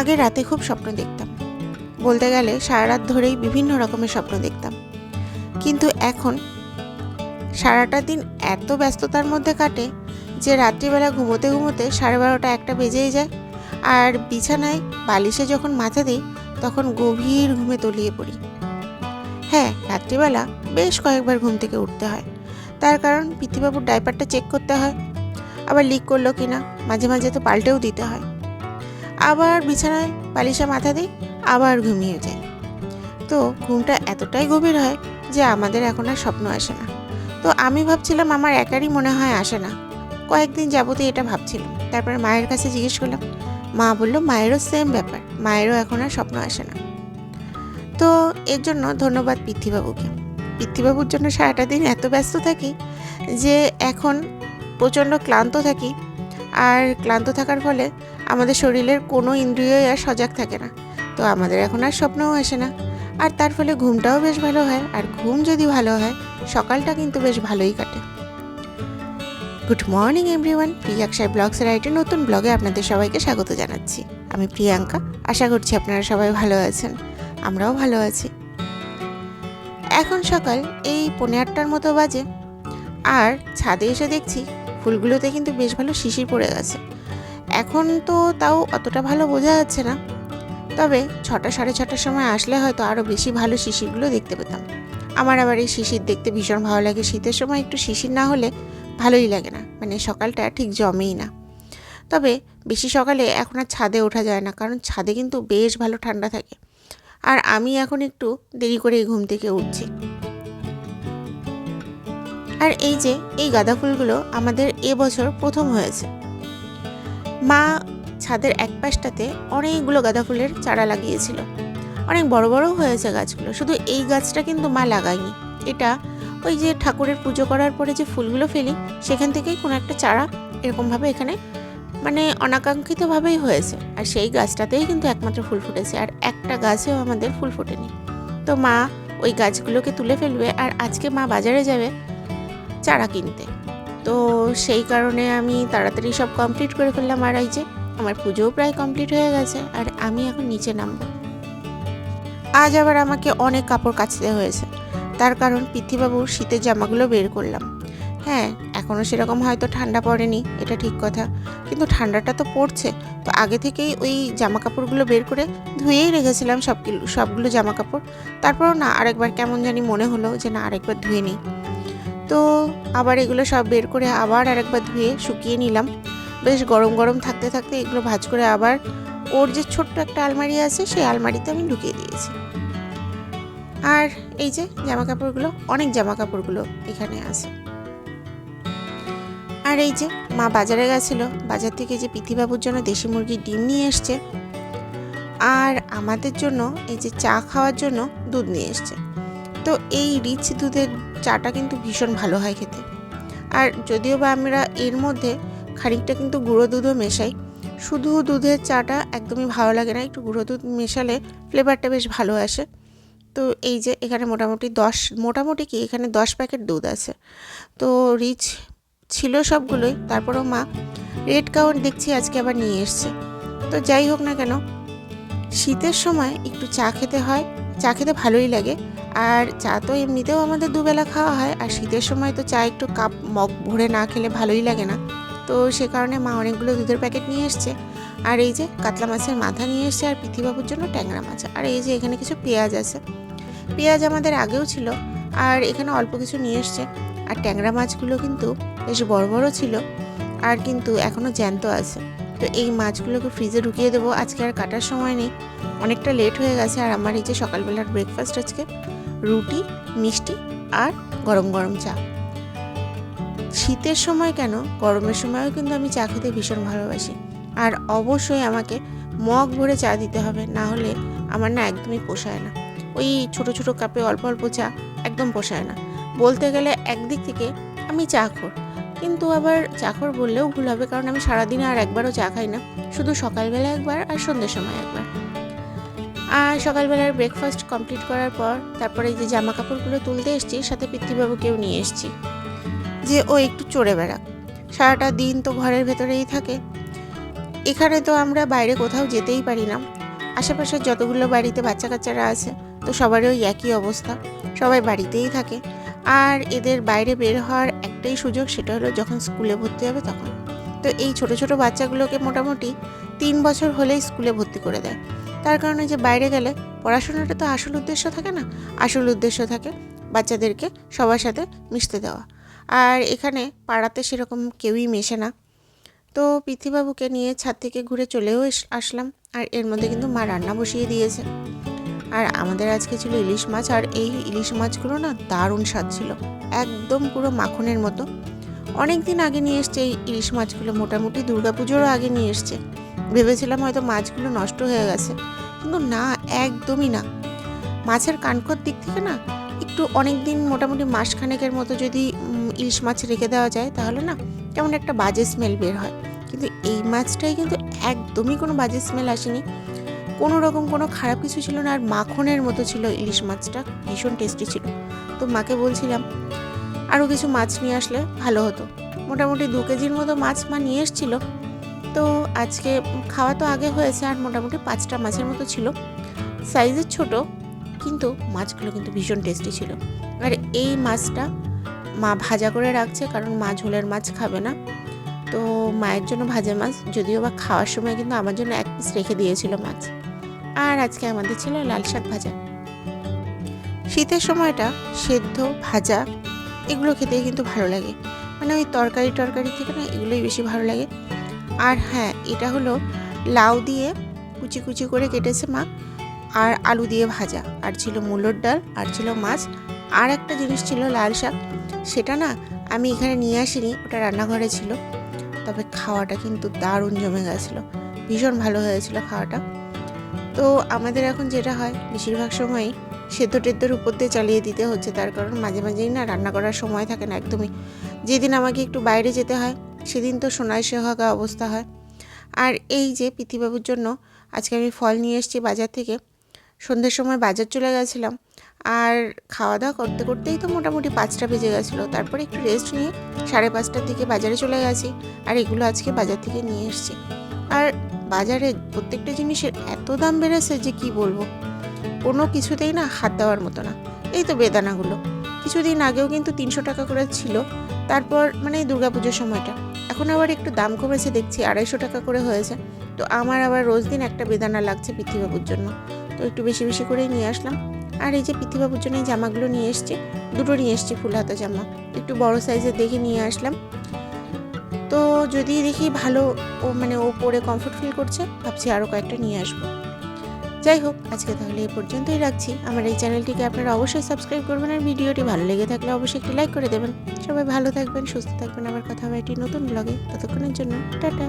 আগে রাতে খুব স্বপ্ন দেখতাম। বলতে গেলে সারা রাত ধরেই বিভিন্ন রকমের স্বপ্ন দেখতাম। কিন্তু এখন সারাটা দিন এত ব্যস্ততার মধ্যে কাটে যে রাত্রিবেলা ঘুমোতে ঘুমোতে সাড়ে বারোটা একটা বেজেই যায় আর বিছানায় বালিশে যখন মাথা দিই তখন গভীর ঘুমে তলিয়ে পড়ি। হ্যাঁ রাত্রিবেলা বেশ কয়েকবার ঘুম থেকে উঠতে হয়। তার কারণ পৃথিবাবুর ডাইপারটা চেক করতে হয়। আবার লিক করল কিনা মাঝে মাঝে তো পাল্টেও দিতে হয়। আবার বিছানায় বালিশে মাথা দিই আবার ঘুমিয়ে যাই তো ঘুমটা এতটাই গভীর হয় যে আমাদের এখন আর স্বপ্ন আসে না। তো আমি ভাবছিলাম আমার একারই মনে হয় আসে না। কয়েকদিন যাবতই এটা ভাবছিলাম। তারপরে মায়ের কাছে জিজ্ঞেস করলাম। মা বলল, মায়েরও সেম ব্যাপার। মায়েরও এখন আর স্বপ্ন আসে না। তো এর জন্য ধন্যবাদ পৃথ্বীবাবুকে পৃথ্বীবাবুর জন্য সারাটা দিন এত ব্যস্ত থাকি যে এখন প্রচণ্ড ক্লান্ত থাকি। আর ক্লান্ত থাকার ফলে আমাদের শরীরের কোনো ইন্দ্রিয়ই আর সজাগ থাকে না। তো আমাদের এখন আর স্বপ্নও আসে না। আর তার ফলে ঘুমটাও বেশ ভালো হয়, আর ঘুম যদি ভালো হয়, সকালটা কিন্তু বেশ ভালোই কাটে। গুড মর্নিং এভরিওয়ান প্রিয়াক্ষায় ব্লগসের একটা নতুন ব্লগে আপনাদের সবাইকে স্বাগত জানাচ্ছি। আমি প্রিয়াঙ্কা। আশা করছি আপনারা সবাই ভালো আছেন। আমরাও ভালো আছি। এখন সকাল, এই পনেরো আটটার মতো বাজে। আর ছাদে এসে দেখছি ফুলগুলোতে কিন্তু বেশ ভালো শিশির পড়ে গেছে। এখন তো তাও অতটা ভালো বোঝা যাচ্ছে না। তবে ছটা সাড়ে ছটার সময় আসলে হয়তো আরও বেশি ভালো শিশিরগুলো দেখতে পেতাম। আমার আবার এই শিশির দেখতে ভীষণ ভালো লাগে। শীতের সময় একটু শিশির না হলে ভালোই লাগে না। মানে সকালটা ঠিক জমেই না। তবে বেশি সকালে এখন আর ছাদে ওঠা যায় না। কারণ ছাদে কিন্তু বেশ ভালো ঠান্ডা থাকে। আর আমি এখন একটু দেরি করে ঘুম থেকে উঠছি। আর এই যে, এই গাঁদা ফুলগুলো আমাদের এবছর প্রথম হয়েছে। মা ছাদের এক পাশটাতে অনেকগুলো গাঁদা ফুলের চারা লাগিয়েছিল। অনেক বড় বড় হয়েছে গাছগুলো। শুধু এই গাছটা কিন্তু মা লাগায়নি। এটা ওই যে ঠাকুরের পুজো করার পরে যে ফুলগুলো ফেলি, সেখান থেকেই কোনো একটা চারা এরকমভাবে এখানে মানে অনাকাঙ্ক্ষিতভাবেই হয়েছে। আর সেই গাছটাতেই কিন্তু একমাত্র ফুল ফুটেছে। আর একটা গাছেও আমাদের ফুল ফোটেনি। তো মা ওই গাছগুলোকে তুলে ফেলবে আর আজকে মা বাজারে যাবে চারা কিনতে। তো সেই কারণে আমি তাড়াতাড়ি সব কমপ্লিট করে ফেললাম। আর এই যে, আমার পুজোও প্রায় কমপ্লিট হয়ে গেছে, আর আমি এখন নিচে নামবো। আজ আবার আমাকে অনেক কাপড় কাচতে হয়েছে। তার কারণ পৃথ্বীবাবুর শীতের জামাগুলো বের করলাম। হ্যাঁ এখনও সেরকম হয়তো ঠান্ডা পড়েনি, এটা ঠিক কথা। কিন্তু ঠান্ডাটা তো পড়ছে, তো আগে থেকেই ওই জামা কাপড়গুলো বের করে ধুয়েই রেখেছিলাম সব সবগুলো জামা কাপড় তারপরও না, আরেকবার কেমন জানি মনে হলো যে না, আরেকবার ধুয়ে নিই। তো আবার এগুলো সব বের করে আবার আরেকবার ধুয়ে শুকিয়ে নিলাম। বেশ গরম গরম থাকতে থাকতে এগুলো ভাজ করে আবার ওর যে ছোট্ট একটা আলমারি আছে, সেই আলমারিতে আমি ঢুকিয়ে দিয়েছি। আর এই যে জামা কাপড়গুলো অনেক জামা কাপড়গুলো এখানে আছে। আর এই যে মা বাজারে গেছিল, বাজার থেকে যে পৃথিবাবুর জন্য দেশি মুরগির ডিম নিয়ে এসছে। আর আমাদের জন্য এই যে চা খাওয়ার জন্য দুধ নিয়ে এসছে। তো এই রিচ দুধের চাটা কিন্তু ভীষণ ভালো হয় খেতে। আর যদিও বা আমরা এর মধ্যে খানিকটা কিন্তু গুঁড়ো দুধও মেশাই, শুধু দুধের চাটা একদমই ভালো লাগে না, একটু গুঁড়ো দুধ মেশালে ফ্লেভারটা বেশ ভালো আসে। তো এই যে এখানে মোটামুটি দশ, মোটামুটি কি এখানে দশ প্যাকেট দুধ আছে। তো রিচ ছিল সবগুলোই, তারপরেও মা রেড কাউন্ট দেখছি আজকে আবার নিয়ে এসছে। তো যাই হোক না কেন, শীতের সময় একটু চা খেতে হয়, চা খেতে ভালোই লাগে। আর চা তো এমনিতেও আমাদের দুবেলা খাওয়া হয়, আর শীতের সময় তো চা একটু কাপ মগ ভরে না খেলে ভালোই লাগে না। তো সে কারণে মা অনেকগুলো দুধের প্যাকেট নিয়ে এসছে। আর এই যে কাতলা মাছের মাথা নিয়ে এসছে, আর পৃথিবাবুর জন্য ট্যাংরা মাছ। আর এই যে এখানে কিছু পেঁয়াজ আছে। পেঁয়াজ আমাদের আগেও ছিল, আর এখানে অল্প কিছু নিয়ে এসছে। আর ট্যাংরা মাছগুলো কিন্তু বেশ বড় বড় ছিল, আর কিন্তু এখনও জ্যান্ত আছে। তো এই মাছগুলোকে ফ্রিজে ঢুকিয়ে দেবো। আজকে আর কাটার সময় নেই। অনেকটা লেট হয়ে গেছে, আর আমার এই যে সকালবেলার ব্রেকফাস্ট আজকে। রুটি, মিষ্টি আর গরম গরম চা। শীতের সময় কেন? গরমের সময়ও কিন্তু আমি চা খেতে ভীষণ ভালোবাসি। আর অবশ্যই আমাকে মগ ভরে চা দিতে হবে, না হলে আমার না একদমই পোষায় না। ওই ছোট ছোট কাপে অল্প অল্প চা একদম পোষায় না। বলতে গেলে একদিক থেকে আমি চা খোর কিন্তু আবার চাখর বললেও ভুল হবে, কারণ আমি সারাদিনে আর একবারও চা খাই না। শুধু সকালবেলা একবার আর সন্ধ্যের সময় একবার। আর সকালবেলার ব্রেকফাস্ট কমপ্লিট করার পর তারপরে যে জামা কাপড়গুলো তুলতে এসেছি, সাথে পিতৃবাবুকেও নিয়ে এসেছি। যে ও একটু চড়ে বেড়াক সারাটা দিন তো ঘরের ভেতরেই থাকে। এখানে তো আমরা বাইরে কোথাও যেতেই পারি না। আশেপাশের যতগুলো বাড়িতে বাচ্চা কাচ্চারা আছে, তো সবারই ওই একই অবস্থা। সবাই বাড়িতেই থাকে। আর এদের বাইরে বের হওয়ার একটাই সুযোগ সেটা হলো যখন স্কুলে ভর্তি হবে তখন। তো এই ছোট ছোট বাচ্চাগুলোকে মোটামুটি তিন বছর হলেই স্কুলে ভর্তি করে দেয়। তার কারণে যে বাইরে গেলে পড়াশোনাটা তো আসল উদ্দেশ্য থাকে না। আসল উদ্দেশ্য থাকে বাচ্চাদেরকে সবার সাথে মিশতে দেওয়া। আর এখানে পাড়াতে সেরকম কেউই মেশে না। তো পৃথিবাবুকে নিয়ে ছাদ থেকে ঘুরে চলেও আসলাম। আর এর মধ্যে কিন্তু মা রান্না বসিয়ে দিয়েছে। আর আমাদের আজকে ছিল ইলিশ মাছ, আর এই ইলিশ মাছগুলো না দারুণ স্বাদ ছিল। একদম পুরো মাখনের মতো। অনেক দিন আগে নিয়ে এসছে এই ইলিশ মাছগুলো, মোটামুটি দুর্গাপুজোরও আগে নিয়ে এসছে। ভেবেছিলাম হয়তো মাছগুলো নষ্ট হয়ে গেছে। কিন্তু না, একদমই না। মাছের কানকর দিক থেকে না, একটু অনেক দিন মোটামুটি মাসখানেকের মতো যদি ইলিশ মাছ রেখে দেওয়া যায়, তাহলে না কেমন একটা বাজে স্মেল বের হয়। কিন্তু এই মাছটাই কিন্তু একদমই কোনো বাজে স্মেল আসেনি। কোনো রকম কোনো খারাপ কিছু ছিল না, আর মাখনের মতো ছিল ইলিশ মাছটা। ভীষণ টেস্টি ছিল। তো মাকে বলছিলাম আরও কিছু মাছ নিয়ে আসলে ভালো হতো। মোটামুটি দু কেজির মতো মাছ মা নিয়ে এসেছিল। তো আজকে খাওয়া তো আগে হয়েছে আর মোটামুটি পাঁচটা মাছের মতো ছিল। সাইজের ছোট, কিন্তু মাছগুলো কিন্তু ভীষণ টেস্টি ছিল। আর এই মাছটা মা ভাজা করে রাখছে কারণ মা ঝোলের মাছ খাবে না। তো মায়ের জন্য ভাজা মাছ, যদিও বা খাওয়ার সময় কিন্তু আমার জন্য এক পিস রেখে দিয়েছিল মাছ। আর আজকে আমাদের ছিল লাল শাক ভাজা। শীতের সময়টা সেদ্ধ, ভাজা, এগুলো খেতে কিন্তু ভালো লাগে। মানে ওই তরকারি টরকারি থেকে না এগুলোই বেশি ভালো লাগে। আর হ্যাঁ এটা হলো লাউ দিয়ে কুচি কুচি করে কেটেছে মা, আর আলু দিয়ে ভাজা। আর ছিল মূলোর ডাল, আর ছিল মাছ। আর একটা জিনিস ছিল লাল শাক, সেটা না আমি এখানে নিয়ে আসিনি, ওটা রান্নাঘরে ছিল। তবে খাওয়াটা কিন্তু দারুণ জমে গেছিল। ভীষণ ভালো হয়েছিল খাওয়াটা। তো আমাদের এখন যেটা হয়, বেশিরভাগ সময়ই সেদ্ধ টেদ্ধের উপর দিয়ে চালিয়ে দিতে হচ্ছে। তার কারণ মাঝে মাঝেই না রান্না করার সময় থাকে না একদমই। যেদিন আমাকে একটু বাইরে যেতে হয় সেদিন তো সোনায় সোহাগা অবস্থা হয়। আর এই যে পৃথিবাবুর জন্য আজকে আমি ফল নিয়ে এসেছি বাজার থেকে। সন্ধ্যের সময় বাজার চলে গেছিলাম। আর খাওয়া দাওয়া করতে করতেই তো মোটামুটি পাঁচটা বেজে গেছিল। তারপরে একটু রেস্ট নিয়ে সাড়ে পাঁচটার দিকে বাজারে চলে গেছি। আর এগুলো আজকে বাজার থেকে নিয়ে এসেছি। আর বাজারে প্রত্যেকটা জিনিসের এত দাম বেড়েছে যে কি বলব? কোনো কিছুতেই না হাত দেওয়ার মতো না। এই তো বেদানাগুলো। কিছুদিন আগেও কিন্তু তিনশো টাকা করে ছিল। তারপর মানে দুর্গাপুজোর সময়টা। এখন আবার একটু দাম কমেছে, দেখছি আড়াইশো টাকা করে হয়েছে। তো আমার আবার রোজ দিন একটা বেদানা লাগছে পৃথিবাবুর জন্য। তো একটু বেশি বেশি করেই নিয়ে আসলাম। আর এই যে পৃথিবাবুর জন্য এই জামাগুলো নিয়ে এসছি, দুটো নিয়ে এসছি ফুল হাতা জামা। একটু বড় সাইজের দেখে নিয়ে আসলাম। তো যদি দেখি ভালো ও মানে ও পরে কমফোর্ট ফিল করছে, ভাবছি আরও কয়েকটা নিয়ে আসব। যাই হোক আজকে তাহলে এই পর্যন্তই রাখছি। আমার এই চ্যানেলটিকে আপনারা অবশ্যই সাবস্ক্রাইব করবেন আর ভিডিওটি ভালো লেগে থাকলে অবশ্যই একটি লাইক করে দেবেন। সবাই ভালো থাকবেন, সুস্থ থাকবেন। আবার কথা হবে একটি নতুন ব্লগে ততক্ষণের জন্য, টাটা।